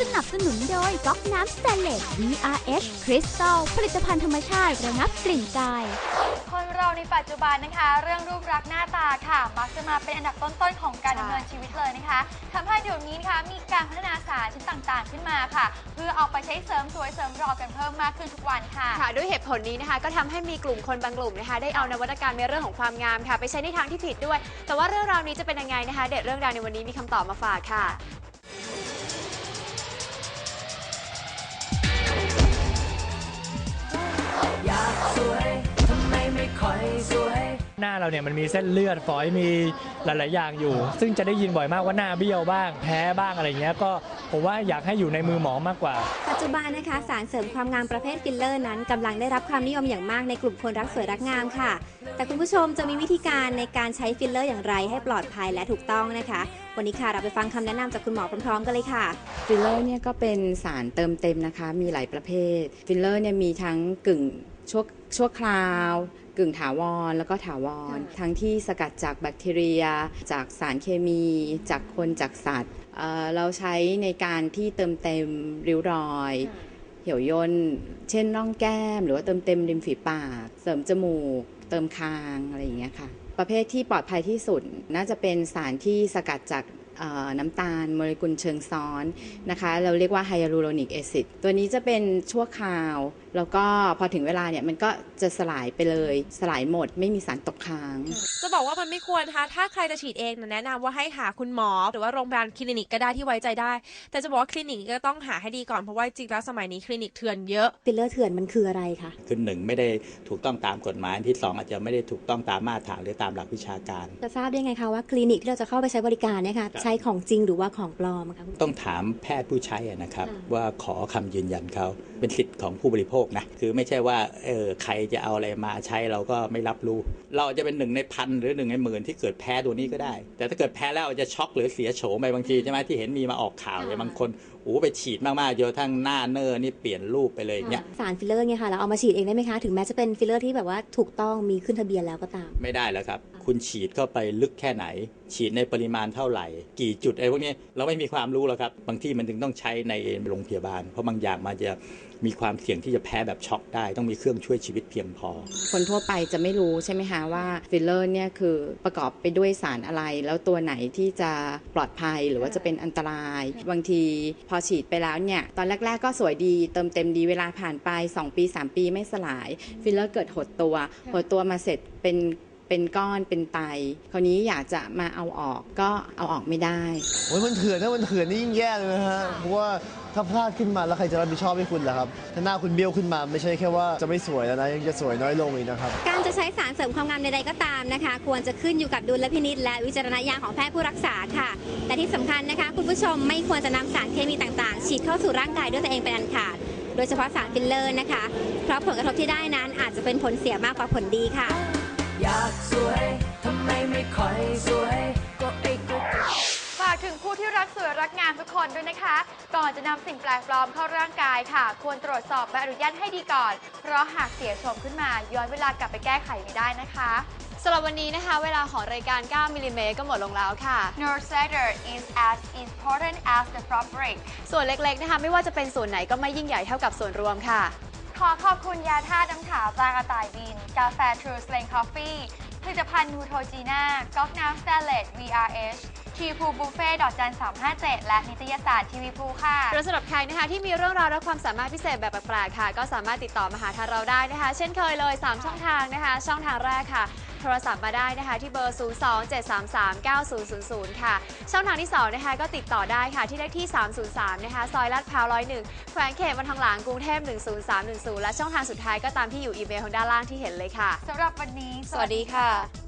สนับสนุนโดยก๊อกน้ำสแตนเลส VRH คริสตัลผลิตภัณฑ์ธรรมชาติระงับกลิ่นกาย คนเราในปัจจุบันนะคะ เรื่องรูปลักษณ์หน้าตาค่ะ มักจะมาเป็นอันดับต้นๆของการดำเนินชีวิตเลยนะคะทำให้เดี๋ยวนี้นะคะมีการพัฒนาสารชนิดต่างๆ ขึ้นมาค่ะ เพื่อเอาไปใช้เสริมสวยเสริมหล่อกันเพิ่มมากขึ้นทุกวันค่ะ ค่ะด้วยเหตุผลนี้นะคะก็ทำให้มีกลุ่มคนบางกลุ่มนะคะ ได้เอานวัตกรรมในเรื่องของความงามค่ะ ไปใช้ในทางที่ผิดด้วย แต่ว่าเรื่องราวนี้จะเป็นยังไงนะคะ เด็ดเรื่องราวในวันนี้มีคำตอบมาฝากค่ะ หน้าเราเนี่ยมันมีเส้นเลือดฝอยมีหลาย ๆ อย่างอยู่ ซึ่งจะได้ยินบ่อยมากว่าหน้าเบี้ยวบ้าง แพ้บ้างอะไรเงี้ยก็ผมว่าอยากให้อยู่ในมือหมอมากกว่า ปัจจุบันนะคะสารเสริมความงามประเภทฟิลเลอร์นั้นกำลังได้รับความนิยมอย่างมากในกลุ่มคนรักสวยรักงามค่ะ แต่คุณผู้ชมจะมีวิธีการในการใช้ฟิลเลอร์อย่างไรให้ปลอดภัยและถูกต้องนะคะ วันนี้ค่ะเราไปฟังคำแนะนำจากคุณหมอพร้อมๆกันเลยค่ะ ฟิลเลอร์เนี่ยก็เป็นสารเติมเต็มนะคะ มีหลายประเภท ฟิลเลอร์เนี่ยมีทั้งกึ่ง ชั่วชั่วคราวกึ่งถาวรแล้วก็ถาวร ทั้งที่สกัดจากแบคทีเรีย จากสารเคมี จากคนจากสัตว์เอ่อเราใช้ในการที่เติมเต็มริ้วรอย เหี่ยวย่นเช่นร่องแก้ม หรือว่าเติมเต็มริมฝีปาก เสริมจมูก เติมคางอะไรอย่างเงี้ยค่ะ ประเภทที่ปลอดภัยที่สุดน่าจะเป็นสารที่สกัดจากเอ่อ น้ำตาลโมเลกุลเชิงซ้อนนะคะ เราเรียกว่าไฮยาลูโรนิกแอซิดตัวนี้จะเป็นชั่วคราว แล้วก็พอถึงเวลาเนี่ยมันก็จะสลายไปเลย สลายหมด ไม่มีสารตกค้าง จะบอกว่ามันไม่ควรนะคะถ้าใครจะฉีดเองนะแนะนำว่าให้หาคุณหมอ หรือว่าโรงพยาบาลคลินิกก็ได้ที่ไว้ใจได้ แต่จะบอกว่าคลินิกก็ต้องหาให้ดีก่อนเพราะว่าจริงๆแล้วสมัยนี้คลินิกเถื่อนเยอะฟิลเลอร์เถื่อนมันคืออะไรคะคือหนึ่งไม่ได้ถูกต้องตามกฎหมายอันที่สองอาจจะไม่ได้ถูกต้องตามมาตรฐานหรือตามหลักวิชาการ จะทราบได้ไงคะว่าคลินิกที่เราจะเข้าไปใช้บริการเนี่ยค่ะใช้ของจริงหรือว่าของปลอมคะคุณต้องถามแพทย์ผู้ใช้อะนะครับค่ะว่าขอคำยืนยันเขาเป็นสิทธิ์ของผู้บริโภคนะคือไม่ใช่ว่าเออใครจะเอาอะไรมาใช้เราก็ไม่รับรู้ เราอาจจะเป็นหนึ่งในพันหรือหนึ่งในหมื่นที่เกิดแพ้ตัวนี้ก็ได้ แต่ถ้าเกิดแพ้แล้วอาจจะช็อกหรือเสียโฉมไปบางทีใช่ไหมที่เห็นมีมาออกข่าวเลยบางคน โอ้โหไปฉีดมากๆจนกระทั้งหน้าเนอร์นี่เปลี่ยนรูปไปเลยอย่างเนี่ยสารฟิลเลอร์เนี่ยค่ะเราเอามาฉีดเองได้ไหมคะ ถึงแม้จะเป็นฟิลเลอร์ที่แบบว่าถูกต้องมีขึ้นทะเบียนแล้วก็ตาม ไม่ได้แล้วครับ คุณฉีดเข้าไปลึกแค่ไหน ฉีดในปริมาณเท่าไหร่ กี่จุดอะไรพวกนี้เราไม่มีความรู้แล้วครับ บางที่มันถึงต้องใช้ในโรงพยาบาล เพราะบางอย่างมันจะมีความเสี่ยงที่จะแพ้แบบช็อกได้ ต้องมีเครื่องช่วยชีวิตเพียงพอ คนทั่วไปจะไม่รู้ใช่ไหมคะว่าฟิลเลอร์เนี่ยคือประกอบไปด้วยสารอะไร แล้วตัวไหนที่จะปลอดภัยหรือว่าจะเป็นอันตราย บางทีพอฉีดไปแล้วเนี่ยตอนแรก ๆ ก็สวยดี เติมเต็มดีเวลาผ่านไป 2 ปี 3 ปีไม่สลาย ฟิลเลอร์เกิดหดตัว หดตัวมาเสร็จเป็น เป็นก้อนเป็นไต คราวนี้อยากจะมาเอาออกก็เอาออกไม่ได้ โอ้ยมันเถื่อนถ้ามันเถื่อนนี่ยิ่งแย่เลยนะฮะเพราะว่าถ้าพลาดขึ้นมาแล้วใครจะรับผิดชอบให้คุณล่ะครับถ้าหน้าคุณเบี้ยวขึ้นมาไม่ใช่แค่ว่าจะไม่สวยแล้วนะยังจะสวยน้อยลงอีกนะครับ การจะใช้สารเสริมความงามใดๆก็ตามนะคะ ควรจะขึ้นอยู่กับดุลพินิจและวิจารณญาณของแพทย์ผู้รักษาค่ะและที่สำคัญนะคะ คุณผู้ชมไม่ควรจะนำสารเคมีต่างๆ ฉีดเข้าสู่ร่างกายด้วยตัวเองเป็นอันขาด โดยเฉพาะสารฟิลเลอร์นะคะ เพราะผลกระทบที่ได้นั้นอาจจะเป็นผลเสียมากกว่าผลดีค่ะ ฝากถึงผู้ที่รักสวยรักงามทุกคนด้วยนะคะ ก่อนจะนำสิ่งแปลกปลอมเข้าร่างกายค่ะ ควรตรวจสอบใบอนุญาตให้ดีก่อน เพราะหากเสียโฉมขึ้นมา ย้อนเวลากลับไปแก้ไขไม่ได้นะคะสำหรับวันนี้นะคะ เวลาของรายการ 9 มิลลิเมตรก็หมดลงแล้วค่ะ Neurosetter is as important as the fabric ส่วนเล็กๆนะคะ ไม่ว่าจะเป็นส่วนไหนก็ไม่ยิ่งใหญ่เท่ากับส่วนรวมค่ะ ขอขอบคุณยาท่าตุน้ำขาวจากระต่ายบิน กาแฟ True Slang Coffee ผลิตภัณฑ์นูโทจีน่าก๊อกน้ำสเตเลต VRH ทีพูบุฟเฟ่ดอกจัน357และนิตยสารทีวีพูค่ะหรือสำหรับใครนะคะที่มีเรื่องราวและความสามารถพิเศษแบบแปลกๆค่ะ ก็สามารถติดต่อมาหาทางเราได้นะคะ เช่นเคยเลย 3 ช่องทางนะคะ ช่องทางแรกค่ะ โทรศัพท์มาได้นะคะที่เบอร์ 027339000 ค่ะ ช่องทางที่ 2 นะคะ ก็ติดต่อได้ค่ะที่เลขที่ 303 นะคะ ซอยลาดพร้าว101 แขวงเขตวันทองหลางกรุงเทพ10310 และช่องทางสุดท้ายก็ตามที่อยู่อีเมลของด้านล่างที่เห็นเลยค่ะสำหรับวันนี้ สวัสดีค่ะ